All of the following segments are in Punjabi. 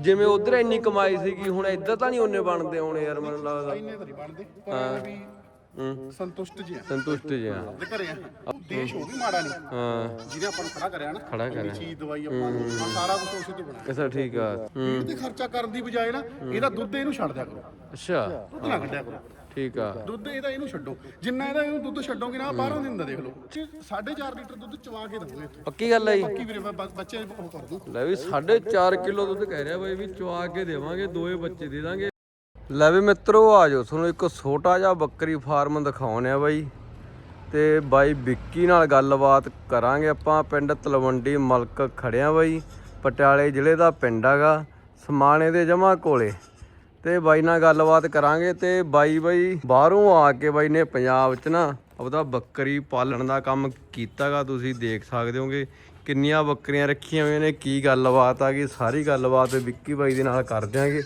ਜਿਵੇਂ ਉਧਰ ਇੰਨੀ ਕਮਾਈ ਸੀਗੀ ਹੁਣ ਇੱਧਰ ਤਾਂ ਨਹੀਂ ਉਹਨੇ ਬਣਦੇ ਹੋਣੇ ਯਾਰ ਮੈਨੂੰ ਲੱਗਦਾ। ਇੰਨੇ ਤਾਂ ਨਹੀਂ ਬਣਦੇ ਪਰ ਐਵੇਂ ਵੀ ਹੂੰ। ਸੰਤੁਸ਼ਟ ਜੀ ਆ ਸੰਤੁਸ਼ਟ ਜਿਹਾ। ਦੇ ਘਰੇ ਆ। ਦੇਸ਼ ਉਹ ਵੀ ਮਾੜਾ ਨਹੀਂ। ਹਾਂ। ਜਿਹਨੇ ਆਪਾਂ ਨੂੰ ਖੜਾ ਕਰਿਆ ਨਾ ਖੜਾ ਕਰਿਆ। ਚੀਜ਼ ਦਵਾਈ ਆਪਾਂ ਨੂੰ ਸਾਰਾ ਕੁਝ ਉਸੇ ਤੋਂ ਬਣਾਇਆ। ਅੱਛਾ ਠੀਕ ਆ। ਹੂੰ ਇਹਦੇ ਖਰਚਾ ਕਰਨ ਦੀ ਬਜਾਏ ਨਾ ਇਹਦਾ ਦੁੱਧ ਇਹਨੂੰ ਛੱਡ ਦਿਆ ਕਰੋ। ਅੱਛਾ। ਦੁੱਧ ਨਾ ਕੱਢਿਆ ਕਰੋ। ਠੀਕ ਆ। ਦੁੱਧ ਇਹਦਾ ਇਹਨੂੰ ਛੱਡੋ। ਜਿੰਨਾ ਇਹਦਾ ਇਹਨੂੰ ਦੁੱਧ ਛੱਡੋਗੇ ਨਾ ਬਾਹਰੋਂ ਦਿੰਦਾ ਦੇਖ ਲਓ। 4.5 ਲੀਟਰ ਦੁੱਧ ਚਵਾ ਕੇ ਦਵਾਂਗੇ ਪੱਕੀ ਗੱਲ ਆ ਜੀ। ਕੀ ਵੀਰੇ ਬੱਚੇ ਉਹ ਕਰ ਦੂੰ। ਲੈ ਵੀ 4.5 ਕਿਲੋ ਦੁੱਧ ਕਹਿ ਰਿਹਾ ਬਾਈ ਵੀ ਚਵਾ ਕੇ ਦੇਵਾਂਗੇ ਦੋਏ ਬੱਚੇ ਦੇ ਦਾਂਗੇ। ਲੈ ਵੀ ਮਿੱਤਰੋ ਆ ਜਾਓ। ਤੁਹਾਨੂੰ ਇੱਕ ਛੋਟਾ ਜਿਹਾ ਬੱਕਰੀ ਫਾਰਮ ਦਿਖਾਉਣੇ ਆ ਬਾਈ। ਤੇ ਬਾਈ ਵਿੱਕੀ ਨਾਲ ਗੱਲਬਾਤ ਕਰਾਂਗੇ ਆਪਾਂ। ਪਿੰਡ ਤਲਵੰਡੀ ਮਲਕ ਖੜਿਆ ਬਾਈ। ਪਟਿਆਲੇ ਜ਼ਿਲ੍ਹੇ ਦਾ ਪਿੰਡ ਹੈਗਾ। ਸਮਾਣੇ ਦੇ ਜਮਾ ਕੋਲੇ। ਤੇ ਬਾਈ ਨਾਲ ਗੱਲਬਾਤ ਕਰਾਂਗੇ ਤੇ ਬਾਈ ਬਾਈ ਬਾਹਰੋਂ ਆ ਕੇ ਬਾਈ ਨੇ ਪੰਜਾਬ 'ਚ ਨਾ ਆਪਦਾ ਬੱਕਰੀ ਪਾਲਣ ਦਾ ਕੰਮ ਕੀਤਾਗਾ ਤੁਸੀਂ ਦੇਖ ਸਕਦੇ ਹੋਗੇ। ਕਿੰਨੀਆਂ ਬੱਕਰੀਆਂ ਰੱਖੀਆਂ ਹੋਈਆਂ ਨੇ ਕੀ ਗੱਲਬਾਤ ਆ ਗਈ ਸਾਰੀ ਗੱਲਬਾਤ ਵਿੱਕੀ ਬਾਈ ਦੇ ਨਾਲ ਕਰ ਦਿਆਂਗੇ।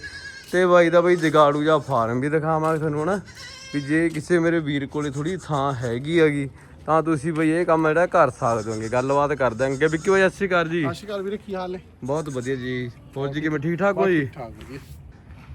ਤੇ ਬਾਈ ਦਾ ਬਾਈ ਜਗਾੜੂ ਜਾਂ ਫਾਰਮ ਵੀ ਦਿਖਾਵਾਂਗੇ ਤੁਹਾਨੂੰ ਨਾ ਵੀ ਜੇ ਕਿਸੇ ਮੇਰੇ ਵੀਰ ਕੋਲੇ ਥੋੜੀ ਥਾਂ ਹੈਗੀ ਹੈਗੀ ਤਾਂ ਤੁਸੀਂ ਬਈ ਇਹ ਕੰਮ ਜਿਹੜਾ ਕਰ ਸਕਦੇ ਹੋਗੇ ਗੱਲਬਾਤ ਕਰ ਦਾਂਗੇ ਵਿੱਕੀ ਬਾਈ ਸਤਿ ਸ਼੍ਰੀ ਅਕਾਲ ਜੀ। ਸਤਿ ਸ਼੍ਰੀ ਅਕਾਲ ਵੀਰੇ ਕੀ ਹਾਲ ਨੇ? ਬਹੁਤ ਵਧੀਆ ਜੀ। ਹੋਰ ਜੀ ਕਿਵੇਂ? ਠੀਕ ਠਾਕ ਹੋ ਜੀ? ਠਾਕ ਵੀਰੇ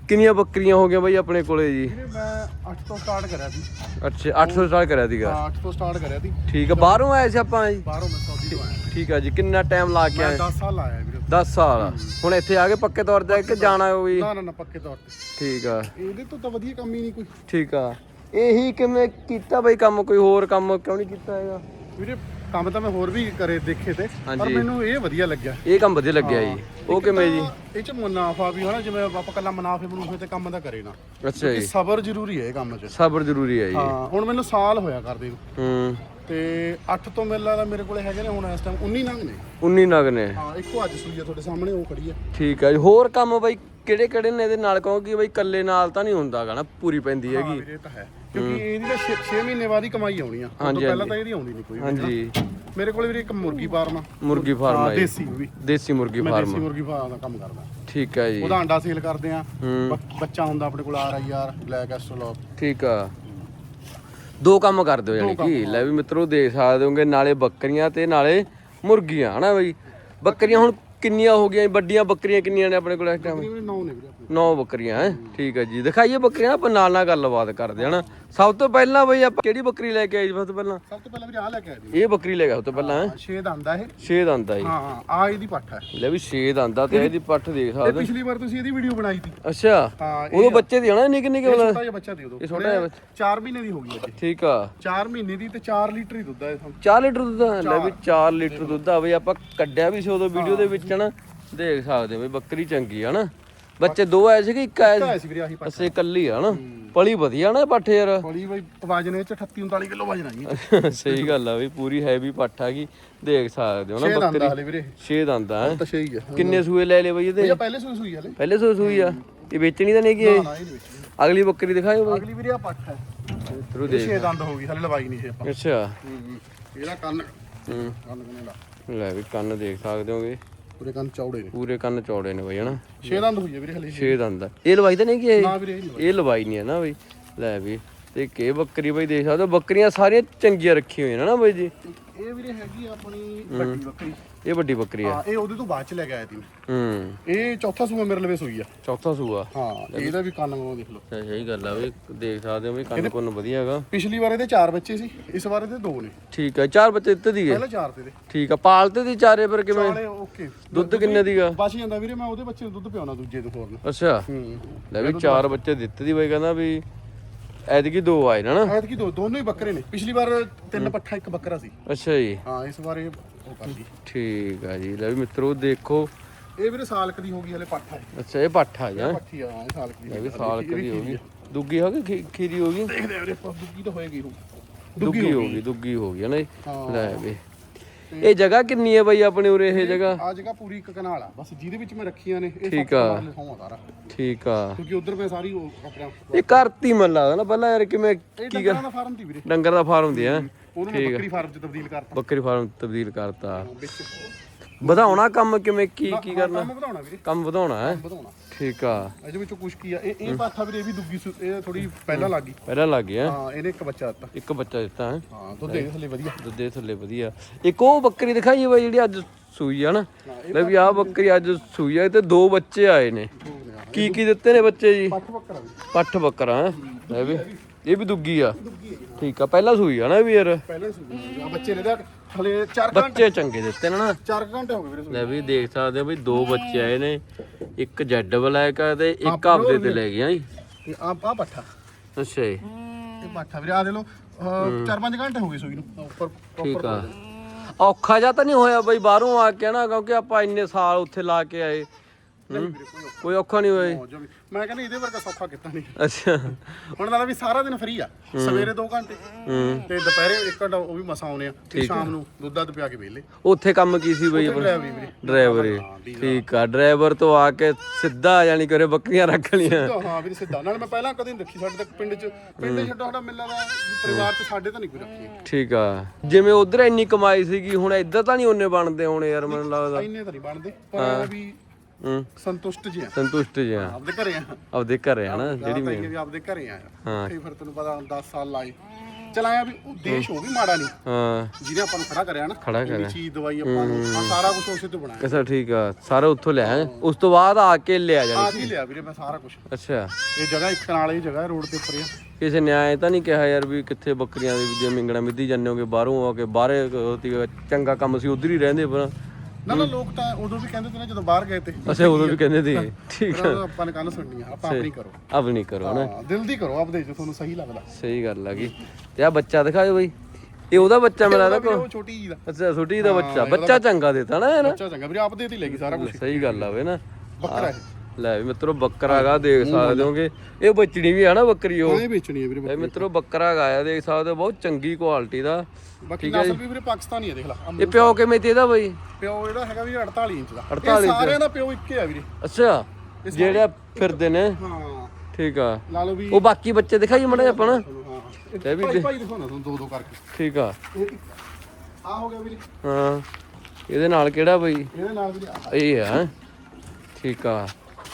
ਕਿੰਨੀਆਂ ਬੱਕਰੀਆਂ ਹੋ ਗਈਆਂ ਬਾਈ ਆਪਣੇ ਕੋਲੇ ਜੀ? ਵੀਰੇ ਮੈਂ 8 ਤੋਂ ਸਟਾਰਟ ਕਰਿਆ ਸੀ। ਅੱਛਾ 800 ਸਟਾਰਟ ਕਰਿਆ ਸੀਗਾ? ਹਾਂ 8 ਤੋਂ ਸਟਾਰਟ ਕਰਿਆ ਸੀ। ਠੀਕ ਆ ਬਾਹਰੋਂ ਆਏ ਸੀ ਆਪਾਂ ਜੀ? ਬਾਹਰੋਂ ਮੈਂ ਸੌਦੀ ਤੋਂ ਆਇਆ। ਠੀਕ ਆ ਜੀ ਕਿੰਨਾ ਟਾਈਮ ਲਾ ਕੇ ਮੈਂ ਆਏ? 10 ਸਾਲ ਆਇਆ ਵੀਰੇ। 10 ਸਾਲ। ਹੁਣ ਇੱਥੇ ਆ ਕੇ ਪੱਕੇ ਤੌਰ ਤੇ ਕਿ ਜਾਣਾ ਹੋਈ ਨਾ ਨਾ ਨਾ ਪੱਕੇ ਤੌਰ ਤੇ। ਠੀਕ ਆ। ਇਹਦੇ ਤੋਂ ਤਾਂ ਵਧੀਆ ਕੰਮ ਹੀ ਨਹੀਂ ਕੋਈ। ਠੀਕ ਆ। ਇਹੀ ਕਿਵੇਂ ਕੀਤਾ ਬਈ ਕੰਮ? ਕੋਈ ਹੋਰ ਕੰਮ ਕਿਉਂ ਨਹੀਂ ਕੀਤਾ ਹੈਗਾ? ਵੀਰੇ ਕੰਮ ਤਾਂ ਮੈਂ ਹੋਰ ਵੀ ਕਰੇ ਦੇਖੇ ਤੇ ਪਰ ਹਾਂਜੀ। ਮੈਨੂੰ ਇਹ ਵਧੀਆ ਲੱਗਿਆ। ਇਹ ਕੰਮ ਵਧੀਆ ਲੱਗਿਆ ਜੀ। ਉਹ ਕਿਵੇਂ ਜੀ? ਇਹ ਚ ਮੁਨਾਫਾ ਵੀ ਹੋਣਾ ਜਿਵੇਂ ਆਪਾਂ ਕੱਲਾ ਮੁਨਾਫੇ ਮਨੂਫੇ ਤੇ ਕੰਮ ਦਾ ਕਰੇ ਨਾ। ਅੱਛਾ ਜੀ। ਸਬਰ ਜ਼ਰੂਰੀ ਹੈ ਇਹ ਕੰਮ 'ਚ। ਸਬਰ ਜ਼ਰੂਰੀ ਹੈ ਜੀ। ਹਾਂ ਹੁਣ ਮੈਨੂੰ ਸਾਲ ਹੋਇਆ ਕਰਦੇ ਨੂੰ। ਹੂੰ। ਤੇ 8 ਤੋਂ ਮੇਲਾ ਲੱਗਦਾ ਮੇਰੇ ਕੋਲੇ ਹੈਗੇ ਨੇ ਹੁਣ ਇਸ ਟਾਈਮ 19 ਨੰਗ ਨੇ। 19 ਨਗ ਨੇ। ਹਾਂ ਇੱਕੋ ਅੱਜ ਸੂਈ ਆ ਤੁਹਾਡੇ ਸਾਹਮਣੇ ਉਹ ਖੜੀ ਆ। ਠੀਕ ਆ ਜੀ। ਹੋਰ ਕੰਮ ਬਈ ਕਿਹੜੇ ਕਿਹੜੇ ਨੇ ਇਹਦੇ ਨਾਲ? ਕਹੋਗੇ ਬਈ ਇਕੱਲੇ ਨਾਲ ਤਾਂ ਨਹੀਂ ਹੁੰਦਾਗਾ ਨਾ ਪੂਰੀ ਪੈਂਦੀ ਹਾਂ ਹੈਗੀ। ਵੀਰੇ ਇਹ ਤਾਂ ਹੈ। ਕਿਉਂਕਿ ਇਹਦੀ ਤਾਂ 6 ਮਹੀਨੇ ਬਾਅਦ ਹੀ ਕਮਾਈ ਆਉਣੀ ਆ। ਉਸ ਹਾਂਜੀ, ਤੋਂ ਪਹਿਲਾਂ ਹਾਂਜੀ। ਤਾਂ ਇਹਦੀ ਆਉਂਦੀ ਨਹੀਂ ਕੋਈ ਵੀ। ਹਾਂਜੀ। ਮੇਰੇ ਕੋਲੇ ਵੀਰੇ ਇੱਕ ਮੁਰਗੀ ਫਾਰਮ ਆ। ਮੁਰਗੀ ਫਾਰਮ ਹਾਂ ਜੀ। ਦੇਸੀ ਉਹ ਵੀ। ਦੇਸੀ ਮੁਰਗੀ ਮੈਂ ਦੇਸੀ ਫਾਰਮ ਮੁਰਗੀ ਫਾਰਮ ਦਾ ਕੰਮ ਕਰਦਾ। ਠੀਕ ਹੈ ਜੀ। ਉਹਦਾ ਅੰਡਾ ਸੇਲ ਕਰਦੇ ਆ। ਹੂੰ। ਬ- ਬੱਚਾ ਹੁੰਦਾ ਆਪਣੇ ਕੋਲ ਆਰ ਆਈ ਆਰ ਬਲੈਕ ਐਸਟ੍ਰੋਲੌਗ ਠੀਕ ਆ। ਦੋ ਕੰਮ ਕਰਦੇ ਹੋ ਯਾਨੀ ਕਿ ਲੈ ਵੀ ਮਿੱਤਰੋ ਦੇਖ ਸਕਦੇ ਹੋਗੇ ਨਾਲੇ ਬੱਕਰੀਆਂ ਤੇ ਨਾਲੇ ਮੁਰਗੀਆਂ ਹਨਾ ਬਈ? ਬੱਕਰੀਆਂ ਹੁਣ ਕਿੰਨੀਆਂ ਹੋ ਗਈਆਂ ਵੱਡੀਆਂ ਬੱਕਰੀਆਂ ਕਿੰਨੀਆਂ ਨੇ ਆਪਣੇ ਕੋਲ ਇਸ ਟਾਈਮ ਵੀਰੇ ਨੌ ਨੇ ਵੀਰੇ ਆਪਣੇ। ਨੌ ਬੱਕਰੀਆਂ ਹੈ? ਠੀਕ ਹੈ ਜੀ। ਦਿਖਾਈਏ ਬੱਕਰੀਆਂ ਆਪਾਂ ਨਾਲ ਨਾਲ ਗੱਲਬਾਤ ਕਰਦੇ ਹਨਾ? ਸਭ ਤੋਂ ਪਹਿਲਾਂ ਬਈ ਆਪਾਂ ਕਿਹੜੀ ਬੱਕਰੀ ਲੈ ਕੇ ਆਏ ਜੀ ਸਭ ਤੋਂ ਪਹਿਲਾਂ? ਸਭ ਤੋਂ ਪਹਿਲਾਂ ਵੀਰੇ ਆ ਲੈ ਕੇ ਆਏ ਜੀ। ਇਹ ਬੱਕਰੀ ਲੈ ਕੇ ਆਏ ਸਭ ਤੋਂ ਪਹਿਲਾਂ ਹੈ? ਛੇ ਦਾ ਆਂਦਾ ਇਹ। ਛੇ ਦੰਦ ਆ ਜੀ ਹਾਂ ਹਾਂ ਆ ਇਹਦੀ ਪੱਠ ਹੈ ਲੈ ਵੀ ਛੇ ਦੰਦ ਆ ਤੇ ਇਹਦੀ ਪੱਠ ਦੇਖ ਇਹ ਸਕਦੇ। ਪਿਛਲੀ ਵਾਰ ਤੁਸੀਂ ਇਹਦੀ ਵੀਡੀਓ ਬਣਾਈ ਸੀ। ਅੱਛਾ ਹਾਂ ਇਹ ਉਦੋਂ ਬੱਚੇ ਦੀ ਹਨਾ ਨਿੱਕੇ ਨਿੱਕੇ ਵਾਲਾ ਛੋਟਾ ਜਿਹਾ ਬੱਚਾ ਦੇ ਦਿਓ ਇਹ ਛੋਟਾ ਜਿਹਾ ਬੱਚਾ। 4 ਮਹੀਨੇ ਦੀ ਹੋ ਗਈ ਅੱਜ ਠੀਕ ਆ। 4 ਮਹੀਨੇ ਦੀ ਤੇ 4 ਲੀਟਰ ਹੀ ਦੁੱਧ ਆ ਇਹ 4 ਲੀਟਰ ਦੁੱਧ ਆ? ਲੈ ਵੀ 4 ਲੀਟਰ ਦੁੱਧ ਆ। ਬਈ ਆਪਾਂ ਕੱਢਿਆ ਵੀ ਸੀ ਉਦੋਂ ਵੀਡੀਓ ਦੇ ਵਿੱਚ ਨਾ ਦੇਖ ਸਕਦੇ ਹੋ ਬਈ ਬੱਕਰੀ ਚੰਗੀ ਆ ਨਾ ਬੱਚੇ ਦੋ ਆਏ ਸੀ ਕਿ ਇੱਕ ਆਇਆ ਆਇਆ ਸੀ ਵੀਰੇ ਆਹੀ ਪੱਠ ਅਸੇ ਇਕੱਲੀ ਆ ਨਾ ਪਲੀ ਵਧੀਆ ਨਾ ਪੱਠ ਯਾਰ। ਬੜੀ ਬਈ ਵਜਨ ਇਹ ਚ 38 39 ਕਿਲੋ ਵਜਨ ਆਈ ਸਹੀ ਗੱਲ ਆ ਬਈ ਪੂਰੀ ਹੈਵੀ ਪੱਠ ਆ ਗਈ। ਦੇਖ ਸਕਦੇ ਹੋ ਨਾ ਛੇ ਦੰਦ ਬੱਕਰੀ। ਹਲੇ ਵੀਰੇ। 6 ਦੰਦ ਆ ਹੈਂ। ਤਾਂ ਛੇ ਹੀ ਆ। ਕਿੰਨੇ ਸੂਏ ਲੈ ਲਏ ਬਈ ਇਹਦੇ? ਇਹ ਪਹਿਲੇ ਸੂਈ ਸੂਈ ਹਲੇ। ਪਹਿਲੇ ਸੂਏ ਸੂਈ ਆ? ਇਹ ਵੇਚਣੀ ਤਾਂ ਨਹੀਂ ਕਿ ਨਾ ਨਾ ਇਹ ਨਹੀਂ ਅਗਲੀ ਬੱਕਰੀ ਦਿਖਾਇਓ ਬਈ। ਅਗਲੀ ਵੀਰੇ ਆ ਪੱਠ ਹੈ ਤਰੂ ਇਹ ਦੇਖ ਛੇ ਦੰਦ ਹੋ ਗਈ ਹਲੇ ਲਵਾਈ ਨਹੀਂ ਇਹ ਆਪਾਂ। ਅੱਛਾ। ਇਹਦਾ ਕੰਨ। ਹੂੰ। ਕੰਨ ਕਿੰਨੇ ਦਾ? ਲੈ ਵੀ ਕੰਨ ਦੇਖ ਸਕਦੇ ਹੋਗੇ। ਪੂਰੇ ਕੰਨ ਚੌੜੇ ਨੇ। ਪੂਰੇ ਕੰਨ ਚੌੜੇ ਨੇ ਬਈ ਹਨਾ? ਛੇ ਦੰਦ ਹੋਈ ਆ ਵੀਰੇ ਹਲੇ। 6 ਦੰਦ ਆ। ਇਹ ਲਵਾਈ ਤਾਂ ਨਹੀਂ ਕਿ ਇਹ? ਨਾ ਵੀਰੇ ਇਹ ਨੀ ਲਵਾਈ। ਇਹ ਲਵਾਈ ਨਹੀਂ ਹੈ ਨਾ ਬਈ। ਲੈ ਵੀ। ਤੇ ਕੇ ਬੱਕਰੀ ਬਈ ਦੇਖ ਸਕਦੇ ਹੋ ਬੱਕਰੀਆਂ ਸਾਰੀਆਂ ਚੰਗੀਆਂ ਰੱਖੀਆਂ ਹੋਈਆਂ ਨੇ ਨਾ ਬਈ ਜੀ। ਇਹ ਵੀਰੇ ਹੈਗੀ ਆਪਣੀ ਵੱਡੀ ਬੱਕਰੀ। ਇਹ ਵੱਡੀ ਬੱਕਰੀ ਆ। ਹਾਂ ਇਹ ਉਹਦੇ ਤੋਂ ਬਾਅਦ ਚ ਲੈ ਕੇ ਆਇਆ ਮੈਂ। ਹੂੰ। ਇਹ ਚੌਥਾ ਸੂਆ ਮੇਰੇ ਲਵੇ ਸੂਈ ਆ। ਚੌਥਾ ਸੂਆ? ਹਾਂ ਇਹਦਾ ਵੀ ਕੰਨ ਵਾਂਗੂ ਦੇਖ ਲਓ। ਅੱਛਾ ਸਹੀ ਗੱਲ ਆ ਵੀ ਦੇਖ ਸਕਦੇ ਹੋ ਵੀ ਕੰਨ ਕੁੰਨ ਵਧੀਆ ਹੈਗਾ। ਪਿਛਲੀ ਵਾਰ ਇਹਦੇ ਚਾਰ ਬੱਚੇ ਸੀ ਇਸ ਵਾਰ ਇਹਦੇ ਦੋ ਨੇ। ਠੀਕ ਹੈ ਚਾਰ ਬੱਚੇ ਦਿੱਤੇ ਦੀਗੇ ਪਹਿਲਾਂ ਚਾਰ ਤੇ ਦੇ। ਠੀਕ ਆ ਪਾਲਤੇ ਦੀ ਚਾਰੇ ਪਰ ਕਿਵੇਂ? ਚਾਲੇ ਓਕੇ। ਦੁੱਧ ਕਿੰਨੇ ਦੀਗਾ ਬਚ ਜਾਂਦਾ ਵੀਰੇ ਮੈਂ ਉਹਦੇ ਬੱਚੇ ਨੂੰ ਦੁੱਧ ਪਿਆਉਣਾ ਦੂਜੇ ਤੋਂ ਹੋਰ ਨੂੰ। ਅੱਛਾ। ਹੂੰ। ਲੈ ਵੀ ਚਾਰ ਬੱਚੇ ਦਿੱਤੇ ਦੀ ਬਈ ਕਹਿੰਦਾ ਵੀ ਐਤਕੀ ਦੋ ਆਏ ਨੇ ਨਾ? ਐਤਕੀ ਦੋ ਦੋਨੋਂ ਹੀ ਬੱਕਰੇ ਨੇ। ਪਿਛਲੀ ਵਾਰ ਤਿੰਨ ਪੱਠਾ ਇੱਕ ਬੱਕਰਾ ਸੀ। ਅੱਛਾ ਜੀ। ਹਾਂ ਇਸ ਵਾਰ ਇਹ ਉਹ ਕਰਦੀ ਠੀਕ ਆ ਜੀ ਲੈ ਵੀ ਮਿੱਤਰੋ ਦੇਖੋ। ਇਹ ਵੀਰੇ ਸਾਲਕ ਦੀ ਹੋ ਗਈ ਹਲੇ ਪੱਠਾ ਹੈ ਅੱਛਾ ਇਹ ਪੱਠਾ ਜਾਂ ਪੱਠੀ ਆ ਇਹ ਸਾਲਕ ਦੀ ਇਹ ਵੀ ਸਾਲ ਕਦੀ ਹੋ ਗਈ। ਦੁੱਗੀ ਹੋ ਗਈ ਖੀ- ਖੀਰੀ ਹੋ ਗਈ? ਦੇਖਦੇ ਆ ਵੀਰੇ ਆਪਾਂ ਦੁੱਗੀ ਤਾਂ ਹੋਏਗੀ ਹੁਣ। ਦੁੱਗੀ ਹੋ ਗਈ। ਦੁੱਗੀ ਹੋ ਗਈ ਨਾ ਜੀ? ਲੈ ਵੀ। ਇਹ ਜਗ੍ਹਾ ਕਿੰਨੀ ਹੈ ਬਾਈ ਆਪਣੇ ਉਰੇ ਇਹ ਜਗ੍ਹਾ? ਆ ਜਗ੍ਹਾ ਪੂਰੀ ਇੱਕ ਕਨਾਲ ਆ। ਬਸ ਜਿਹਦੇ ਵਿੱਚ ਮੈਂ ਰੱਖੀਆਂ ਨੇ ਇਹ ਠੀਕ ਆ। ਸਾਰਾ। ਠੀਕ ਆ। ਕਿਉਂਕਿ ਉਧਰ ਮੈਂ ਸਾਰੀ ਉਹ ਆਪਣਾ ਇਹ ਕਰਤੀ ਮਨ ਲੱਗਦਾ ਨਾ ਪਹਿਲਾਂ ਯਾਰ ਕਿਵੇਂ ਇਹ ਡੰਗਰਾਂ ਦਾ ਫਾਰਮ ਦੀ ਵੀਰੇ। ਡੰਗਰ ਦਾ ਫਾਰਮ ਹੁੰਦੀ ਹੈ। ਉਹਨੂੰ ਬੱਕਰੀ ਫਾਰਮ 'ਚ ਤਬਦੀਲ ਕਰਤਾ। ਬੱਕਰੀ ਫਾਰਮ ਤਬਦੀਲ ਕਰਤਾ। ਵਧਾਉਣਾ ਕੰਮ ਕਿਵੇਂ ਕੀ ਕੀ ਕਰਨਾ? ਕੰਮ ਵਧਾਉਣਾ ਵੀਰੇ। ਕੰਮ ਵਧਾਉਣਾ ਹੈ? ਵਧਾਉਣਾ। ਠੀਕ ਆ। ਇਹਦੇ ਵਿੱਚੋਂ ਕੁਛ ਕੀ ਆ? ਇਹ ਇਹ ਪਾਠਾ ਵੀਰੇ ਇਹ ਵੀ ਦੁੱਗੀ ਸੂ- ਇਹ ਥੋੜੀ ਪਹਿਲਾਂ ਲੱਗ ਗਈ। ਪਹਿਲਾਂ ਲੱਗ ਗਿਆ ਹਾਂ? ਇਹਨੇ ਇੱਕ ਬੱਚਾ ਦਿੱਤਾ। ਇੱਕ ਬੱਚਾ ਦਿੱਤਾ ਹੈ। ਹਾਂ ਦੁੱਧ ਦੇ ਥੱਲੇ ਵਧੀਆ। ਦੁੱਧੇ ਥੱਲੇ ਵਧੀਆ। ਇੱਕ ਉਹ ਬੱਕਰੀ ਦਿਖਾਈ ਬਾਈ ਜਿਹੜੀ ਅੱਜ ਸੂਈ ਆ ਨਾ? ਲੈ ਵੀ ਆਹ ਬੱਕਰੀ ਅੱਜ ਸੂਈ ਆ ਤੇ ਦੋ ਬੱਚੇ ਆਏ ਨੇ। ਕੀ ਕੀ ਦਿੱਤੇ ਨੇ ਬੱਚੇ ਜੀ? ਪੱਠ ਬੱਕਰਾ ਪੱਠ ਬੱਕਰਾ ਹੈ? ਲੈ ਵੀ। ਇਹ ਵੀ ਦੁੱਗੀ ਆ। ਠੀਕ ਆ ਪਹਿਲਾਂ ਸੂਈ ਆ ਨਾ ਵੀ ਯਾਰ। ਪਹਿਲਾਂ ਸੂ ਆ ਬੱਚੇ ਨੇ ਤਾਂ ਹਲੇ 4 ਘੰਟੇ ਬੱਚੇ ਚੰਗੇ ਦਿੱਤੇ ਨੇ ਨਾ। 4 ਘੰਟੇ ਹੋ ਗਏ ਵੀਰੇ ਸੂਈ। ਲੈ ਵੀ ਦੇਖ ਸਕਦੇ ਹੋ ਵੀ ਦੋ ਬੱਚੇ ਆਏ ਨੇ ਇੱਕ ਜੈਡ ਬਲੈਕ ਆ ਤੇ ਇੱਕ ਆਪਦੇ ਤੇ ਲੈ ਗਿਆ ਜੀ। ਇਹ ਆ ਆ ਪੱਠਾ। ਅੱਛਾ ਜੀ। ਇਹ ਪੱਠਾ ਵੀਰੇ ਆ ਦੇ ਲੋ 4-5 ਘੰਟੇ ਹੋ ਗਏ ਸੂਈ ਨੂੰ। ਆਹ ਉੱਪਰ ਠੀਕ ਆ। ਔਖਾ ਜਾਂ ਤਾਂ ਨਹੀਂ ਹੋਇਆ ਬਈ ਬਾਹਰੋਂ ਆ ਕੇ ਨਾ ਕਿਉਂਕਿ ਆਪਾਂ ਇੰਨੇ ਸਾਲ ਉੱਥੇ ਲਾ ਕੇ ਆਏ। ਕੋਈ ਔਖਾ ਨਹੀਂ ਹੋਇਆ ਜੀ? ਮੌਜ ਆ ਵੀ। ਮੈਂ ਕਹਿੰਦਾ ਇਹਦੇ ਵਰਗਾ ਸੌਖਾ ਕੀਤਾ ਨਹੀਂ। ਅੱਛਾ। ਹੁਣ ਦਾ ਵੀ ਸਾਰਾ ਦਿਨ ਫਰੀ ਆ। ਸਵੇਰੇ 2 ਘੰਟੇ। ਤੇ ਦੁਪਹਿਰੇ 1 ਘੰਟਾ ਉਹ ਵੀ ਮਸਾ ਆਉਨੇ ਆ। ਤੇ ਸ਼ਾਮ ਨੂੰ ਦੁੱਧ ਦੱਧ ਪਿਆ ਕੇ ਵਿਹਲੇ ਉੱਥੇ ਕੰਮ ਕੀ ਸੀ ਬਈ ਆਪਣਾ? ਡਰਾਈਵਰੀ ਵੀਰੇ। ਡਰਾਈਵਰ ਠੀਕ ਆ ਡਰਾਈਵਰ ਤੋਂ ਆ ਕੇ ਸਿੱਧਾ ਯਾਨੀ ਕਰੇ ਬੱਕਰੀਆਂ ਰੱਖ ਲੀਆਂ ਤਾਂ ਹਾਂ ਵੀਰੇ ਸਿੱਧਾ। ਨਾਲ ਮੈਂ ਪਹਿਲਾਂ ਕਦੇ ਨਹੀਂ ਰੱਖੀ ਸਾਡੇ ਤੱਕ ਪਿੰਡ 'ਚ। ਪਿੰਡ ਛੱਡੋ ਸਾਡਾ ਮਿਲਦਾ ਦਾ। ਪਰਿਵਾਰ 'ਚ ਸਾਡੇ ਤਾਂ ਨਹੀਂ ਕੋਈ ਰੱਖੀ। ਠੀਕ ਆ। ਜਿਵੇਂ ਉਧਰ ਇੰਨੀ ਕਮਾਈ ਸੀਗੀ ਹੁਣ ਇੱਧਰ ਤਾਂ ਨਹੀਂ ਉਹਨੇ ਬਣਦੇ ਹੋਣੇ ਯਾਰ ਮੈਨੂੰ ਲੱਗਦਾ। ਇੰਨੇ ਤਾਂ ਨਹੀਂ ਬਣਦੇ। ਪਰ ਇਹ ਵੀ ਹੂੰ। ਸੰਤੁਸ਼ਟ ਜੀ ਆ ਸੰਤੁਸ਼ਟ ਆਪਦੇ ਘਰੇ ਆ ਆਪਦੇ ਘਰੇ ਹਨਾ ਜਿਹੜੀ ਮੈਂ ਵੀ ਆਪਦੇ ਘਰੇ ਆ ਹਾਂ। ਫਿਰ ਤੈਨੂੰ ਪਤਾ ਹੁਣ 10 ਸਾਲ ਲਾਏ। ਚਲਾਇਆ ਵੀ ਉਹ ਦੇਸ਼ ਉਹ ਵੀ ਮਾੜਾ ਨਹੀਂ। ਹਾਂ। ਜਿਹਨੇ ਆਪਾਂ ਨੂੰ ਖੜਾ ਕਰਿਆ ਨਾ ਖੜਾ ਇੰਨੀ ਚੀਜ਼ ਦਵਾਈ ਆਪਾਂ ਨੂੰ ਸਾਰਾ ਕੁਝ ਉਸੇ ਤੋਂ ਬਣਾਇਆ। ਅੱਛਾ ਠੀਕ ਆ। ਸਾਰਾ ਉੱਥੋਂ ਲਿਆ ਹੈਂ? ਉਸ ਤੋਂ ਬਾਅਦ ਆ ਕੇ ਲਿਆ ਜਾਣੀ ਆ ਕੀ ਲਿਆ ਵੀਰੇ ਮੈਂ ਸਾਰਾ ਕੁਝ ਅੱਛਾ। ਇਹ ਜਗ੍ਹਾ ਇੱਕ ਨਾਲ ਇਹ ਜਗ੍ਹਾ ਰੋਡ ਤੇ ਉੱਪਰ ਆ। ਕਿਸੇ ਨੇ ਆਏ ਤਾਂ ਨਹੀਂ ਕਿਹਾ ਯਾਰ ਵੀ ਕਿੱਥੇ ਬੱਕਰੀਆਂ ਦੇ ਜੇ ਮਿੰਗਣਾ ਮਿੱਧੀ ਜਾਂਦੇ ਹੋਗੇ ਬਾਹਰੋਂ ਆ ਕੇ ਬਾਹਰੇ ਚੰਗਾ ਕੰਮ ਸੀ ਉਧਰ ਹੀ ਰਹਿੰਦੇ ਪਰ ਨਾ ਨਾ ਲੋਕ ਤਾਂ ਉਦੋਂ ਵੀ ਕਹਿੰਦੇ ਨਾ ਜਦੋਂ ਬਾਹਰ ਗਏ ਤੇ। ਅੱਛਾ ਉਦੋਂ ਵੀ ਕਹਿੰਦੇ ਸੀ। ਠੀਕ ਉਹ ਆਪਾਂ ਨੇ ਕੰਨ ਸੁਣਨੀ ਆ ਆਪਾਂ ਆਪਣੀ ਕਰੋ। ਨਹੀਂ ਕਰੋ ਨਾ ਹਾਂ ਦਿਲ ਦੀ ਕਰੋ ਆਪਦੇ ਜੋ ਤੁਹਾਨੂੰ ਸਹੀ ਲੱਗਦਾ। ਸਹੀ ਗੱਲ ਹੈਗੀ ਤੇ ਆ ਬੱਚਾ ਦਿਖਾਓ ਬਈ। ਇਹ ਉਹਦਾ ਬੱਚਾ ਮੈਨੂੰ ਲੱਗਦਾ ਵੀਰੇ ਉਹ ਛੋਟੀ ਜੀ ਦਾ। ਅੱਛਾ ਛੋਟੀ ਦਾ ਬੱਚਾ। ਬੱਚਾ ਚੰਗਾ ਦੇਤਾ ਨਾ ਬੱਚਾ ਚੰਗਾ ਵੀਰੇ ਆਪਦੇ ਤੇ ਹੀ ਲੈ ਗਈ ਸਾਰਾ ਕੁਝ ਸਹੀ ਗੱਲ ਆਵੇ ਨਾ। ਬੱਕਰਾ ਇਹ ਲੈ ਵੀ ਮਿੱਤਰੋ ਬੱਕਰਾ ਹੈਗਾ ਦੇਖ ਸਕਦੇ ਹੋਗੇ। ਇਹ ਬੱਚੜੀ ਵੀ ਆ ਨਾ ਬੱਕਰੀ ਉਹ। ਇਹ ਵੇਚਣੀ ਹੈ ਵੀਰੇ ਇਹ ਮਿੱਤਰੋ ਬੱਕਰਾ ਹੈਗਾ ਆ ਦੇਖ ਸਕਦੇ ਹੋ ਬਹੁਤ ਚੰਗੀ ਕੁਆਲਿਟੀ ਦਾ। ਬਾਕੀ ਨਸਲ ਵੀ ਵੀਰੇ ਪਾਕਿਸਤਾਨੀ ਹੈ ਦੇਖ ਲੈ ਇਹ ਪਿਓ ਕਿਵੇਂ ਤੇ ਇਹਦਾ ਬਈ? ਪਿਓ ਇਹਦਾ ਹੈਗਾ ਵੀਰੇ 48 ਇੰਚ ਦਾ। 48 ਇਹ ਸਾਰਿਆਂ ਦਾ ਪਿਓ ਇੱਕੇ ਆ ਵੀਰੇ। ਅੱਛਾ ਜਿਹੜੇ ਫਿਰਦੇ ਨੇ। ਹਾਂ। ਠੀਕ ਆ। ਲਾ ਲਓ ਵੀ ਉਹ ਬਾਕੀ ਬੱਚੇ ਦਿਖਾਈ ਮੜੇ ਆਪਾਂ ਨਾ। ਹਾਂ ਇਹ ਵੀ ਭਾਈ ਦਿਖਾਉਣਾ ਤੁਹਾਨੂੰ ਦੋ ਦੋ ਕਰਕੇ। ਠੀਕ ਆ। ਆ ਹੋ ਗਿਆ ਵੀਰੇ। ਹਾਂ। ਇਹਦੇ ਨਾਲ ਕਿਹੜਾ ਬਈ? ਇਹਦੇ ਨਾਲ ਵੀਰੇ ਇਹ ਆ। ਠੀਕ ਆ।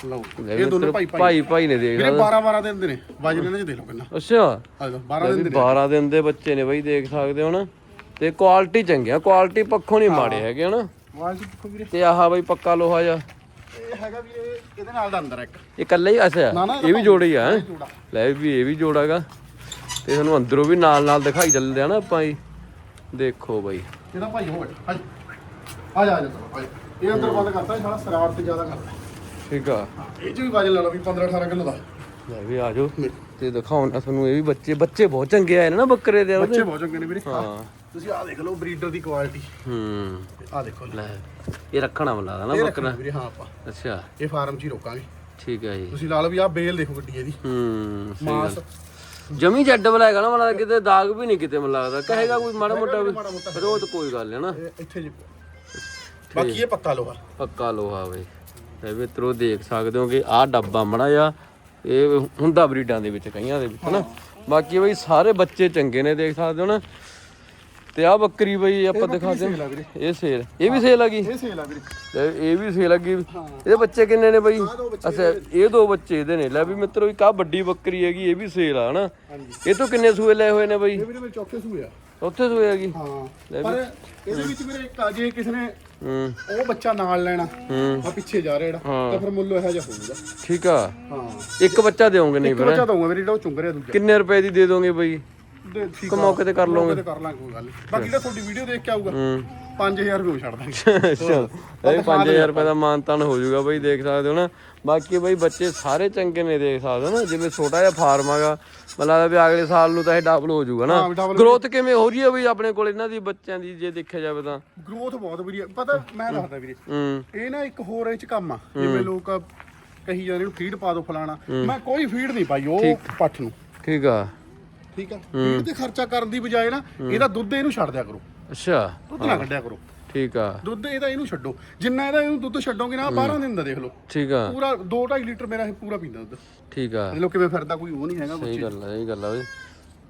ਲਓ। ਇਹ ਦੋਨੋਂ ਮਿੱਤਰੋ, ਭਾਈ ਭਾਈ ਭਾਈ ਭਾਈ ਨੇ ਦੇਖ ਵੀਰੇ 12 12 ਦਿਨ ਦੇ ਨੇ। ਵਜਨ ਇਹਨਾਂ ਚ ਦੇਖ ਲਓ ਕਿੰਨਾ ਅੱਛਾ। ਆ ਲਓ 12 ਇਹ ਦਿਨ ਵੀ 12 ਦਿਨ ਦੇ ਬੱਚੇ ਨੇ ਬਈ ਦੇਖ ਸਕਦੇ ਹੋ ਨਾ। ਤੇ ਕੁਆਲਿਟੀ ਚੰਗੀ ਆ ਕੁਆਲਿਟੀ ਪੱਖੋਂ ਨਹੀਂ ਮਾੜੇ ਹੈਗੇ ਹਨਾ। ਵਾਲ ਜੀ ਦੇਖੋ ਵੀਰੇ। ਤੇ ਆਹ ਬਈ ਪੱਕਾ ਲੋਹਾ ਜਾ ਇਹ ਹੈਗਾ ਵੀਰੇ ਇਹਦੇ ਨਾਲ ਦਾ ਅੰਦਰ ਆ ਇੱਕ। ਇਹ ਇਕੱਲਾ ਹੀ ਅੱਛਾ। ਨਾ, ਨਾ, ਇਹ ਵੀ ਜੋੜਾ ਹੀ ਆ ਹੈਂ? ਜੋੜਾ। ਲੈ ਵੀ ਇਹ ਵੀ ਜੋੜਾਗਾ ਤੇ ਤੁਹਾਨੂੰ ਅੰਦਰੋਂ ਵੀ ਨਾਲ ਨਾਲ ਦਿਖਾਈ ਚੱਲਦੇ ਆ ਨਾ ਆਪਾਂ ਹੀ ਦੇਖੋ ਬਈ। ਇਹਦਾ ਭਾਈ ਹੋ ਬੈਠਾ ਆ ਜਾ ਆ ਜਾ ਆ ਜਾ। ਇਹ ਅੰਦਰ ਬੰਦ ਕਰਤਾ ਇਹ ਸਾਲਾ ਸਰਾਰਤ ਜ਼ਿਆਦਾ ਕਰਦਾ। ਠੀਕ ਆ। ਹਾਂ, ਇਹ ਚ ਵੀ ਵਜਨ ਲਾ ਲਓ ਵੀ 15 18 ਕਿਲੋ ਦਾ। ਲੈ ਵੀ ਆ ਜਾਓ। ਤੇ ਦਿਖਾਉਣਾ ਤੁਹਾਨੂੰ ਇਹ ਵੀ ਬੱਚੇ ਬੱਚੇ ਬਹੁਤ ਚੰਗੇ ਆਏ ਨੇ ਨਾ ਬੱਕਰੇ ਦੇ ਉਹਦੇ। ਬੱਚੇ ਬਹੁਤ ਚੰਗੇ ਨੇ ਵੀਰੇ। ਹਾਂ। ਤੁਸੀਂ ਆਹ ਦੇਖ ਲਓ ਬਰੀਡਰ ਦੀ ਕੁਆਲਿਟੀ ਹੂੰ। ਆਹ ਦੇਖੋ ਲੈ ਇਹ ਰੱਖਣਾ ਲੱਗਦਾ ਨਾ ਇਹ ਬੱਕਰਾ। ਵੀਰੇ ਹਾਂ ਆਪਾਂ। ਅੱਛਾ। ਇਹ ਫਾਰਮ 'ਚ ਹੀ ਰੋਕਾਂਗੇ। ਠੀਕ ਹੈ ਜੀ। ਤੁਸੀਂ ਲਾ ਲਓ ਵੀ ਆਹ ਬੇਲ ਦੇਖੋ ਗੱਡੀ ਇਹਦੀ। ਹੂੰ ਸਹੀ ਮਾਸ। ਗੱਲ ਜਮੀ ਜੱਡ ਬਲਾਏਗਾ ਨਾ ਮਨ ਕਿਤੇ ਦਾਗ ਵੀ ਨਹੀਂ ਕਿਤੇ ਮਨ ਲੱਗਦਾ। ਕਹੇਗਾ ਕੋਈ ਮਾੜਾ ਮੋਟਾ ਵੀ ਮਾੜਾ ਮੋਟਾ। ਕੋਈ ਗੱਲ ਨਹੀਂ ਨਾ। ਇਹ ਇੱਥੇ ਜੀ। ਬਾਕੀ ਇਹ ਪੱਕਾ ਲੋਹਾ। ਪੱਕਾ ਲੋਹਾ ਵੇ। ਤੇ ਮਿੱਤਰੋ ਦੇਖ ਸਕਦੇ ਹੋ ਕਿ ਆਹ ਡੱਬਾ ਮੜਾ ਆ ਇਹ ਹੁੰਦਾ ਬਰੀਡਾਂ ਦੇ ਵਿੱਚ ਕਈਆਂ ਦੇ ਵਿੱਚ ਹਨਾ? ਬਾਕੀ ਬਈ ਸਾਰੇ ਬੱਚੇ ਚੰਗੇ ਨੇ ਦੇਖ ਸਕਦੇ ਹੋ ਨਾ? ਤੇ ਆਹ ਬੱਕਰੀ ਬਈ ਆਪਾਂ ਦਿਖਾ ਆ ਵੀਰੇ। ਇਹ ਸੇਲ ਇਹ ਵੀ ਸੇਲ ਆ ਗਈ? ਇਹ ਸੇਲ ਆ ਵੀਰੇ। ਤੇ ਇਹ ਵੀ ਸੇਲ ਲੱਗੀ ਇਹਦੇ ਬੱਚੇ ਕਿੰਨੇ ਨੇ ਬਈ? ਅੱਛਾ ਇਹ ਦੋ ਬੱਚੇ ਇਹਦੇ ਨੇ। ਲੈ ਵੀ ਮਿੱਤਰੋ ਇੱਕ ਆ ਵੱਡੀ ਬੱਕਰੀ ਹੈਗੀ ਇਹ ਵੀ ਸੇਲ ਆ ਹਨਾ? ਇਹ ਤੋਂ ਕਿੰਨੇ ਸੂਏ ਲਏ ਹੋਏ ਨੇ ਬਈ? ਇਹ ਵੀਰੇ ਮੇਰੇ ਚੌਕੇ ਸੂਏ ਆ। ਉੱਥੇ ਸੂਏ ਹੈਗੀ ਹਾਂ। ਪਰ ਇਹਦੇ ਵਿੱਚ ਵੀਰੇ ਇੱਕ ਆ ਜੇ ਕਿਸੇ ਨੇ ਹੂੰ। ਉਹ ਬੱਚਾ ਨਾਲ ਲੈਣਾ ਆ ਪਿੱਛੇ ਜਾ ਰਿਹਾ ਜਿਹੜਾ ਤਾਂ ਫਿਰ ਮੁੱਲ ਇਹੋ ਜਿਹਾ ਹੋਊਗਾ। ਠੀਕ ਆ। ਹਾਂ। ਇੱਕ ਬੱਚਾ ਦੇਵੋਗੇ ਨਹੀਂ ਇੱਕ ਫਿਰ ਬੱਚਾ ਦਊਂਗਾ ਵੀਰੇ ਜਿਹੜਾ ਉਹ ਚੁੰਗ ਰਿਹਾ ਦੂਜਾ। ਕਿੰਨੇ ਰੁਪਏ ਦੀ ਦੇ ਦੋਗੇ ਬਈ? ਦੇ ਠੀਕ ਇੱਕ ਮੌਕੇ ਤੇ ਕਰ ਲਓਗੇ। ਤੇ ਕਰ ਲਾਂਗੇ ਕੋਈ ਗੱਲ ਬਾਕੀ ਜਿਹੜਾ ਤੁਹਾਡੀ ਵੀਡੀਓ ਦੇਖ ਕੇ ਆਊਗਾ ਹੂੰ। 5000 ਰੁਪਏ ਛੱਡ ਦਾਂਗੇ। ਅੱਛਾ ਇਹ 5000 ਰੁਪਏ ਦਾ ਮਾਨਤਾਨ ਹੋ ਜਾਊਗਾ ਬਈ ਦੇਖ ਸਕਦੇ ਹੋ ਨਾ। ਬਾਕੀ ਬਈ ਬੱਚੇ ਸਾਰੇ ਚੰਗੇ ਨੇ ਦੇਖ ਸਕਦੇ ਹੋ ਨਾ। ਜਿਵੇਂ ਛੋਟਾ ਜਿਹਾ ਫਾਰਮ ਹੈਗਾ ਮਤਲਬ ਵੀ ਅਗਲੇ ਸਾਲ ਨੂੰ ਤਾਂ ਇਹ ਡਬਲ ਹੋ ਜਾਊਗਾ ਨਾ। ਗਰੋਥ ਕਿਵੇਂ ਹੋ ਰਹੀ ਹੈ ਬਈ ਆਪਣੇ ਕੋਲ? ਇਹਨਾਂ ਦੀ ਬੱਚਿਆਂ ਦੀ ਜੇ ਦੇਖਿਆ ਜਾਵੇ ਤਾਂ। ਗਰੋਥ ਬਹੁਤ ਵਧੀਆ। ਪਤਾ ਮੈਂ ਦੱਸਦਾ ਵੀਰੇ ਇਹ ਨਾ ਇੱਕ ਹੋਰ ਇਹ ਚ ਕੰਮ ਆ। ਜਿਵੇਂ ਲੋਕ ਕਹੀ ਜਾਂਦੇ ਨੂੰ ਫੀਡ ਪਾ ਦੋ ਫਲਾਣਾ। ਮੈਂ ਕੋਈ ਫੀਡ ਨਹੀਂ ਪਾਈ ਉਹ ਪੱਠ ਨੂੰ। ਠੀਕ ਆ। ਠੀਕ ਆ? ਫੀਡ ਤੇ ਖਰਚਾ ਕਰਨ ਦੀ ਬਜਾਏ ਨਾ ਇਹਦਾ ਦੁੱਧ ਇਹਨੂੰ ਛੱਡ ਦਿਆ ਕਰੋ। ਅੱਛਾ। ਦੁੱਧ ਨਾ ਕੱਢਿਆ ਕਰੋ। ਠੀਕ ਆ। ਦੁੱਧ ਇਹਦਾ ਇਹਨੂੰ ਛੱਡੋ। ਜਿੰਨਾ ਇਹਦਾ ਇਹਨੂੰ ਦੁੱਧ ਛੱਡੋਗੇ ਨਾ 12 ਦਿਨ ਦਾ ਦੇਖ ਲਓ। ਠੀਕ ਆ। ਪੂਰਾ 2.5 ਲੀਟਰ ਮੇਰਾ ਇਹ ਪੂਰਾ ਪੀਂਦਾ ਦੁੱਧ। ਠੀਕ ਆ। ਇਹ ਲੋ ਕਿਵੇਂ ਫਿਰਦਾ ਕੋਈ ਉਹ ਨਹੀਂ ਹੈਗਾ ਸਹੀ ਗੱਲ ਆ ਸਹੀ ਗੱਲ ਆ ਬਈ।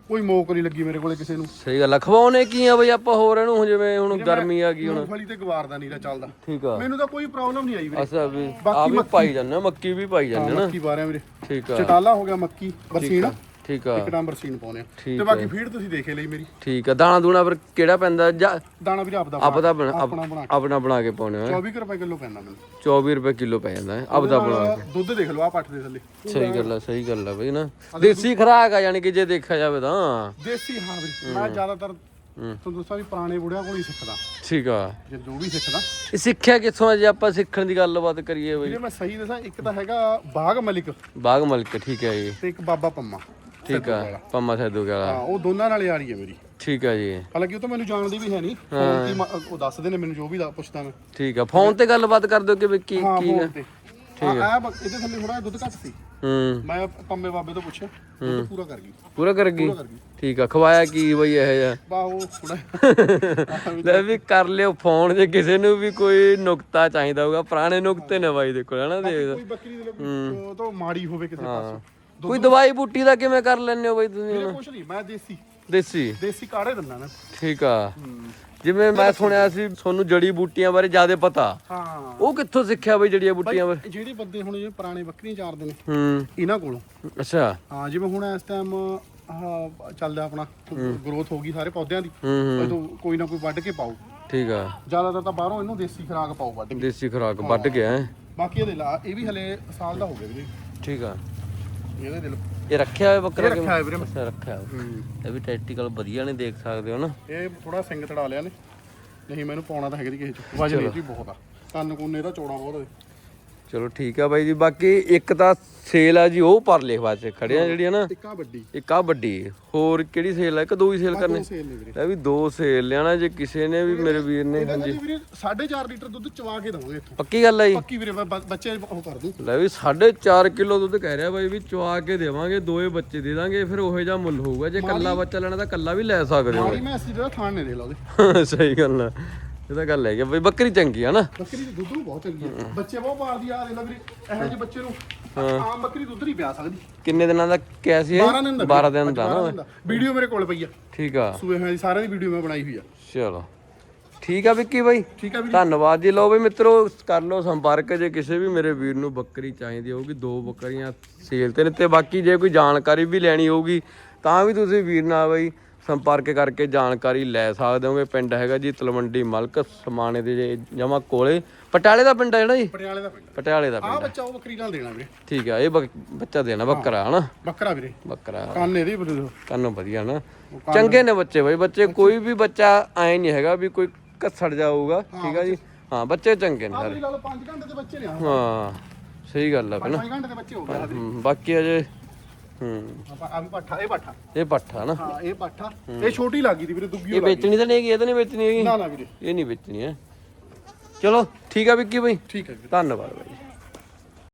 ਕੋਈ ਮੋਕ ਨਹੀਂ ਲੱਗੀ ਮੇਰੇ ਕੋਲੇ ਕਿਸੇ ਨੂੰ। ਸਹੀ ਗੱਲ ਖਵਾਉਣੇ ਕੀ ਆ ਬਈ ਆਪਾਂ ਹੋਰ ਇਹਨੂੰ ਜਿਵੇਂ ਹੁਣ ਗਰਮੀ ਆ ਗਈ ਹੁਣ। ਮੂੰਗਫਲੀ ਤੇ ਗਵਾਰ ਦਾ ਨੀਰਾ ਚੱਲਦਾ। ਠੀਕ ਆ। ਮੈਨੂੰ ਤਾਂ ਕੋਈ ਪ੍ਰੋਬਲਮ ਨਹੀਂ ਆਈ ਵੀਰੇ। ਅਸਾ ਵੀ ਬਾਕੀ ਵੀ ਮੱਕੀ- ਪਾਈ ਜਾਂਦੇ ਮੱਕੀ ਵੀ ਪਾਈ ਜਾਂਦੇ ਨਾ। ਮੱਕੀ ਪਾ ਰਿਆ ਵੀਰੇ। ਠੀਕ ਆ। ਚਟਾਲਾ ਹੋ ਗਿਆ ਮੱਕੀ ਬਰਸੀਨ। ਠੀਕ ਆ। ਇੱਕ ਟਾਂ ਬਰਸੀਨ ਪਾਉਨੇ ਆ। ਠੀਕ ਤੇ ਬਾਕੀ ਫੀਡ ਤੁਸੀਂ ਦੇਖੇ ਲਈ ਮੇਰੀ। ਠੀਕ ਆ। ਦਾਣਾ ਦੂਣਾ ਫਿਰ ਕਿਹੜਾ ਪੈਂਦਾ? ਜਾਂ ਦਾਣਾ ਵੀਰੇ ਆਪਦਾ ਆਪਦਾ ਆਪਣਾ ਆਪਣਾ ਬਣਾ ਕੇ ਪਾਉਣੇ ਆ। 24 ਕੁ ਰੁਪਏ ਕਿਲੋ ਪੈਂਦਾ ਮੈਨੂੰ। 24 ਰੁਪਏ ਕਿਲੋ ਪੈ ਜਾਂਦਾ ਹੈ। ਆਪਦਾ ਬਣਾ ਨਾਲ ਦੁੱਧ ਦੇਖ ਲਓ ਆ ਪੱਠ ਦੇ ਥੱਲੇ। ਸਹੀ ਗੱਲ ਆ ਸਹੀ ਗੱਲ ਆ ਬਈ ਨਾ। ਦੇਸੀ ਖਰਾਕ ਆ ਯਾਨੀ ਕਿ ਜੇ ਦੇਖਿਆ ਜਾਵੇ ਤਾਂ। ਦੇਸੀ ਹਾਂ ਵੀਰੇ ਮੈਂ ਜ਼ਿਆਦਾਤਰ ਤੁਹਾਨੂੰ ਦੱਸਾਂ ਵੀ ਪੁਰਾਣੇ ਬੁੜਿਆਂ ਕੋਲ ਹੀ ਸਿੱਖਦਾ। ਠੀਕ ਆ। ਜੇ ਜੋ ਵੀ ਸਿੱਖਦਾ। ਇਹ ਸਿੱਖਿਆ ਕਿੱਥੋਂ ਆ ਜੇ ਆਪਾਂ ਸਿੱਖਣ ਦੀ ਗੱਲਬਾਤ ਕਰੀਏ ਬਈ? ਵੀਰੇ ਮੈਂ ਸਹੀ ਦੱਸਾਂ ਇੱਕ ਤਾਂ ਹੈਗਾ ਬਾਗ ਮਲਿਕ। ਬਾਗ ਮਲਕ ਠੀਕ ਹੈ ਜੀ। ਤੇ ਇੱਕ ਬਾਬਾ ਪੰਮਾ। ਠੀਕ ਆ ਪੰਮਾ ਸੈਦੂ ਵਾਲਾ। ਹਾਂ ਉਹ ਦੋਨਾਂ ਨਾਲ ਯਾਰੀ ਹੈ ਮੇਰੀ। ਠੀਕ ਆ ਜੀ। ਹਾਲਾਂਕਿ ਉਹ ਤਾਂ ਮੈਨੂੰ ਜਾਣਦੀ ਵੀ ਹੈ ਨਹੀਂ। ਫੋਨ ਤੇ ਮ- ਉਹ ਦੱਸਦੇ ਨੇ ਮੈਨੂੰ ਜੋ ਵੀ ਦਾ ਪੁੱਛਦਾ ਮੈਂ। ਠੀਕ ਆ ਫੋਨ ਤੇ ਗੱਲਬਾਤ ਕਰ ਦਿਓ ਕਿ ਵੀ ਕੀ ਹਾਂ ਕੀ ਫੋਨ ਤੇ। ਠੀਕ ਹੈ ਆ ਇਹਦੇ ਥੱਲੇ ਥੋੜਾ ਦੁੱਧ ਘੱਟ ਸੀ। ਹੂੰ। ਮੈਂ ਪੰਮੇ ਬਾਬੇ ਤੋਂ ਪੁੱਛਿਆ ਦੁੱਧ ਪੂਰਾ ਕਰ ਗਈ। ਪੂਰਾ ਕਰ ਗਈ? ਠੀਕ ਆ ਖਵਾਇਆ ਕੀ ਬਈ ਇਹ ਜਿਹਾ? ਵਾਹ ਉਹ ਥੋੜਾ ਲੈ ਵੀ ਕਰ ਲਿਓ ਫੋਨ ਜੇ ਕਿਸੇ ਨੂੰ ਵੀ ਕੋਈ ਨੁਕਤਾ ਚਾਹੀਦਾ ਹੋਊਗਾ ਪੁਰਾਣੇ ਨੁਕਤੇ ਨੇ ਬਾਈ ਦੇ ਕੋਲ ਹਨਾ ਦੇਖ। ਕੋਈ ਬੱਕਰੀ ਦੇ ਲਈ ਉਹ ਤਾਂ ਮਾੜੀ ਹੋਵੇ ਕਿਸੇ ਪਾਸੇ। ਕੋਈ ਦਵਾਈ ਬੂਟੀ ਦਾ ਕਿਵੇਂ ਕਰ ਲੈਂਦੇ ਹੋ ਬਾਈ ਤੁਸੀਂ ਕੁਛ ਨਹੀਂ ਮੈਂ ਦੇਸੀ। ਦੇਸੀ? ਦੇਸੀ ਕਾੜੇ ਦਿੰਦਾ ਨਾ ਠੀਕ ਆ। ਜਿਵੇਂ ਮੈਂ ਸੁਣਿਆ ਸੀ ਤੁਹਾਨੂੰ ਜੜੀ ਬੂਟੀਆਂ ਬਾਰੇ ਜ਼ਿਆਦਾ ਪਤਾ। ਹਾਂ। ਉਹ ਕਿੱਥੋਂ ਸਿੱਖਿਆ ਬਈ ਜੜੀਆਂ ਬੂਟੀਆਂ ਬਾਰੇ? ਜਿਹੜੇ ਬੰਦੇ ਹੁਣ ਜਿਵੇਂ ਪੁਰਾਣੇ ਬੱਕਰੀਆਂ ਚਾਰਦੇ ਨੇ ਹੂੰ। ਇਹਨਾਂ ਕੋਲੋਂ। ਅੱਛਾ। ਹਾਂ ਜਿਵੇਂ ਹੁਣ ਇਸ ਟਾਈਮ ਆਹ ਚੱਲਦਾ ਆਪਣਾ ਗਰੋਥ ਹੋ ਗਈ ਸਾਰੇ ਪੌਦਿਆਂ ਦੀ। ਉਦੋਂ ਕੋਈ ਨਾ ਕੋਈ ਵੱਢ ਕੇ ਪਾਓ ਠੀਕ ਆ। ਜ਼ਿਆਦਾਤਰ ਤਾਂ ਬਾਹਰੋਂ ਇਹਨੂੰ ਦੇਸੀ ਖੁਰਾਕ ਪਾਓ ਵੱਢ ਕੇ। ਦੇਸੀ ਖੁਰਾਕ ਵੱਢ ਹੈ। ਬਾਕੀ ਲਾ ਇਹ ਵੀ ਹਲੇ ਸਾਲ ਦਾ ਹੋ ਗਿਆ ਵੀਰੇ। ਠੀਕ ਆ। ਇਹਦੇ ਦਿਲ ਇਹ ਰੱਖਿਆ ਹੋਇਆ ਬੱਕਰਾ ਇਹ ਰੱਖਿਆ ਹੋਇਆ ਵੀਰੇ। ਮੈਂ। ਅੱਛਾ ਰੱਖਿਆ ਹੋਇਆ। ਇਹ ਵੀ ਟੈਕਟੀਕਲ ਵਧੀਆ ਨੇ ਦੇਖ ਸਕਦੇ ਹੋ ਨਾ। ਇਹ ਥੋੜਾ ਸਿੰਘ ਤੜਾ ਲਿਆ ਨੇ। ਨਹੀਂ ਮੈਨੂੰ ਪਾਉਣਾ ਤਾਂ ਹੈਗਾ ਦੀ ਕਿਸੇ ਚ। ਵਜਨ ਇਹ 'ਚ ਵੀ ਬਹੁਤ ਆ। ਕੰਨ ਕੁੰਨੇ ਦਾ ਚੌੜਾ ਬਹੁਤ ਹੈ ਚਲੋ ਠੀਕ ਆ ਬਾਈ ਜੀ ਬਾਕੀ ਇੱਕ ਤਾਂ ਸੇਲ ਆ ਜੀ ਉਹ ਪਰਲੇ ਪਾਸੇ ਖੜਿਆ ਜਿਹੜੀਆਂ ਨਾ। ਟਿੱਕਾ ਵੱਡੀ। ਇੱਕ ਆ ਵੱਡੀ ਹੋਰ ਕਿਹੜੀ ਸੇਲ ਆ? ਇੱਕ ਦੋ ਹੀ ਸੇਲ ਕਰਨੇ। ਇਹ ਵੀ ਦੋ ਸੇਲ ਲਿਆਣਾ ਜੇ ਕਿਸੇ ਨੇ ਵੀ ਮੇਰੇ ਵੀਰ ਨੇ ਇਹਦਾ ਜੀ ਵੀਰੇ 4.5 ਲੀਟਰ ਦੁੱਧ ਚਵਾ ਕੇ ਦਵਾਂਗੇ ਇੱਥੋਂ। ਪੱਕੀ ਗੱਲ ਆ ਜੀ। ਪੱਕੀ ਵੀਰੇ ਮੈਂ ਬੱਚੇ ਉਹ ਕਰ ਦੂੰ। ਲੈ ਵੀ 4.5 ਕਿਲੋ ਦੁੱਧ ਕਹਿ ਰਿਹਾ ਬਾਈ ਵੀ ਚਵਾ ਕੇ ਦੇਵਾਂਗੇ ਦੋਏ ਬੱਚੇ ਦੇ ਦਾਂਗੇ ਫਿਰ ਉਹੋ ਜਿਹਾ ਮੁੱਲ ਹੋਊਗਾ। ਜੇ ਕੱਲਾ ਬੱਚਾ ਲੈਣਾ ਤਾਂ ਕੱਲਾ ਵੀ ਲੈ ਸਕਦੇ ਹੋ। ਮਾਰੀ ਮੈਂ ਅਸੀਂ ਜਿਹੜਾ ਥਾਣ ਨੇ ਦੇ ਲਾ ਉਹਦੇ ਸਹੀ ਗੱਲ ਆ। ਇਹ ਤਾਂ ਗੱਲ ਹੈ ਕਿ ਬਈ ਬੱਕਰੀ ਚੰਗੀ ਆ ਨਾ। ਬੱਕਰੀ ਦੀ ਦੁੱਧ ਨੂੰ ਬਹੁਤ ਚੰਗੀ ਹੈ। ਬੱਚੇ ਬਹੁਤ ਮਾਰਦੀ ਆ ਦੇ ਲਾ ਵੀਰੇ ਇਹੋ ਜਿਹੇ ਬੱਚੇ ਨੂੰ ਆਮ ਬੱਕਰੀ ਦੁੱਧ ਨਹੀਂ ਪਿਆ ਸਕਦੀ। ਕਿੰਨੇ ਦਿਨਾਂ ਦਾ ਕਿਹਾ ਸੀ ਇਹ? 12 ਦਿਨ ਦਾ। 12 ਦਿਨ ਦਾ ਨਾ ਵੀਡੀਓ ਮੇਰੇ ਕੋਲ ਪਈ ਆ। ਠੀਕ ਆ। ਸੂਏ ਹੋਏ ਦੀ ਸਾਰਿਆਂ ਦੀ ਵੀਡੀਓ ਮੈਂ ਬਣਾਈ ਹੋਈ ਆ। ਚਲੋ। ਠੀਕ ਆ ਵਿੱਕੀ ਬਾਈ। ਠੀਕ ਆ ਵੀਰੇ। ਧੰਨਵਾਦ ਜੀ। ਲਓ ਵੀ ਮਿੱਤਰੋ ਕਰ ਲਓ ਸੰਪਰਕ। ਜੇ ਕਿਸੇ ਵੀ ਮੇਰੇ ਵੀਰ ਨੂੰ ਬੱਕਰੀ ਚਾਹੀਦੀ ਹੋਊਗੀ ਦੋ ਬੱਕਰੀਆਂ ਸੇਲ ਤੇ ਨੇ ਤੇ ਬਾਕੀ ਜੇ ਕੋਈ ਜਾਣਕਾਰੀ ਵੀ ਲੈਣੀ ਹੋਊਗੀ ਤਾਂ ਵੀ ਤੁਸੀਂ ਵੀਰ ਨਾਲ ਬਈ ਸੰਪਰਕ ਕਰਕੇ ਜਾਣਕਾਰੀ ਲੈ ਸਕਦੇ ਹੋਗੇ। ਪਿੰਡ ਹੈਗਾ ਜੀ ਤਲਵੰਡੀ ਮਲਕ ਸਮਾਣੇ ਦੇ ਜਮਾ ਕੋਲੇ। ਪਟਿਆਲੇ ਦਾ ਪਿੰਡ ਹੈ ਜਿਹੜਾ ਜੀ? ਪਟਿਆਲੇ ਦਾ ਪਿੰਡ ਪਟਿਆਲੇ ਦਾ ਆ। ਬੱਚਾ ਉਹ ਬੱਕਰੀ ਨਾਲ ਦੇਣਾ ਵੀਰੇ। ਠੀਕ ਆ ਇਹ ਬੱਕ- ਬੱਚਾ ਦੇਣਾ ਬੱਕਰਾ ਹਨਾ? ਬੱਕਰਾ ਵੀਰੇ। ਬੱਕਰਾ। ਕੰਨ ਇਹਦੇ ਵੀਰੇ ਕੰਨ ਵਧੀਆ ਨਾ। ਚੰਗੇ ਨੇ ਬੱਚੇ ਬਈ ਬੱਚੇ ਕੋਈ ਵੀ ਬੱਚਾ ਐ ਨਹੀਂ ਹੈਗਾ ਵੀ ਕੋਈ ਕੱਸੜ ਜਾਊਗਾ ਠੀਕ ਆ ਜੀ? ਹਾਂ ਬੱਚੇ ਚੰਗੇ ਨੇ ਸਾਰੇ। ਲਾ ਲਓ 5 ਘੰਟੇ ਦੇ ਬੱਚੇ ਨੇ ਆ ਹਾਂ ਸਹੀ ਗੱਲ ਆ ਪਹਿਲਾਂ 5 ਘੰਟੇ ਦੇ ਬੱਚੇ ਹੋ ਗਏ ਹਮ, ਬਾਕੀ ਅਜੇ ਹੂੰ। ਆਪਾਂ ਆ ਵੀ ਪੱਠਾ ਇਹ ਪੱਠਾ ਇਹ ਪੱਠਾ ਨਾ। ਹਾਂ ਇਹ ਪੱਠਾ ਇਹ ਛੋਟੀ ਲੱਗੀ ਦੀ ਵੀਰੇ ਦੁੱਗੀ ਇਹ ਵੇਚਣੀ ਤਾਂ ਨਹੀਂ ਹੈਗੀ ਇਹ ਤਾਂ ਨਹੀਂ ਵੇਚਣੀ ਹੈਗੀ। ਨਾ ਨਾ ਵੀਰੇ। ਇਹ ਨਹੀਂ ਵੇਚਣੀ ਹੈ। ਚਲੋ ਠੀਕ ਆ ਵਿੱਕੀ ਬਈ। ਠੀਕ ਹੈ ਵੀਰੇ। ਧੰਨਵਾਦ ਬਾਈ।